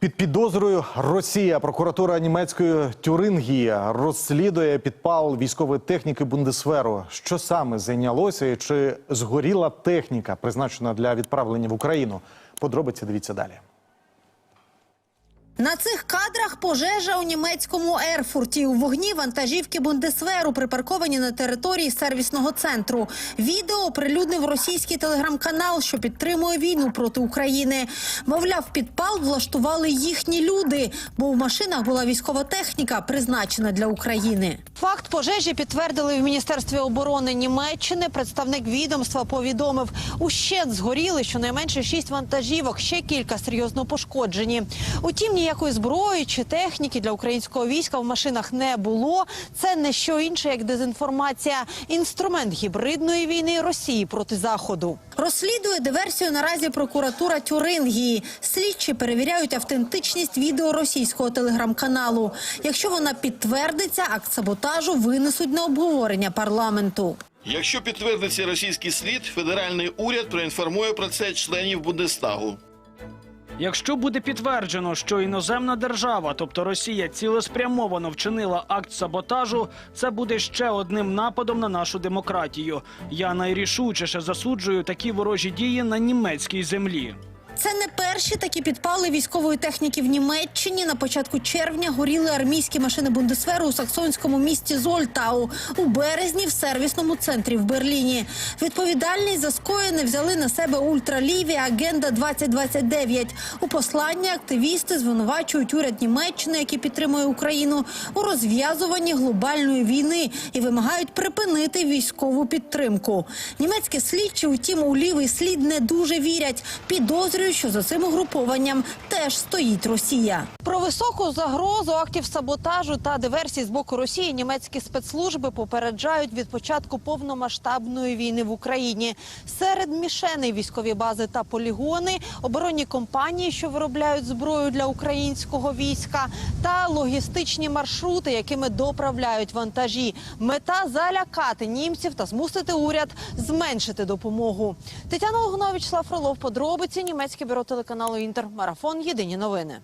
Під підозрою Росія прокуратура німецької Тюрингії розслідує підпал військової техніки Бундесверу. Що саме зайнялося і чи згоріла техніка, призначена для відправлення в Україну? Подробиці дивіться далі. На цих кадрах пожежа у німецькому Ерфурті. У вогні вантажівки Бундесверу припарковані на території сервісного центру. Відео оприлюднив російський телеграм-канал, що підтримує війну проти України. Мовляв, підпал влаштували їхні люди, бо у машинах була військова техніка, призначена для України. Факт пожежі підтвердили в міністерстві оборони Німеччини. Представник відомства повідомив, ущент згоріли щонайменше шість вантажівок, ще кілька серйозно пошкоджені. Утім, ніякої зброї чи техніки для українського війська в машинах не було. Це не що інше, як дезінформація, інструмент гібридної війни Росії проти заходу. Розслідує диверсію наразі прокуратура Тюрингії. Слідчі перевіряють автентичність відео російського телеграм-каналу. Якщо вона підтвердиться, акт саботажу винесуть на обговорення парламенту. Якщо підтвердиться російський слід, федеральний уряд проінформує про це членів Бундестагу. Якщо буде підтверджено, що іноземна держава, тобто Росія, цілеспрямовано вчинила акт саботажу, це буде ще одним нападом на нашу демократію. Я найрішучіше засуджую такі ворожі дії на німецькій землі. Це не перші такі підпали військової техніки в Німеччині. На початку червня горіли армійські машини Бундесверу у саксонському місті Зольтау. У березні в сервісному центрі в Берліні. Відповідальність за скоєне взяли на себе ультраліві Агенда 2029 У посланні активісти звинувачують уряд Німеччини, який підтримує Україну, у розв'язуванні глобальної війни і вимагають припинити військову підтримку. Німецькі слідчі, утім, у лівий слід не дуже вірять. Підозрюють, що за цим угрупованням теж стоїть Росія. Про високу загрозу актів саботажу та диверсій з боку Росії німецькі спецслужби попереджають від початку повномасштабної війни в Україні. Серед мішеней військові бази та полігони, оборонні компанії, що виробляють зброю для українського війська, та логістичні маршрути, якими доправляють вантажі. Мета залякати німців та змусити уряд зменшити допомогу. Тетяна Огнович, Слав Фролов, подробиці німецьке бюро телеканалу Інтер. Марафон. Єдині новини.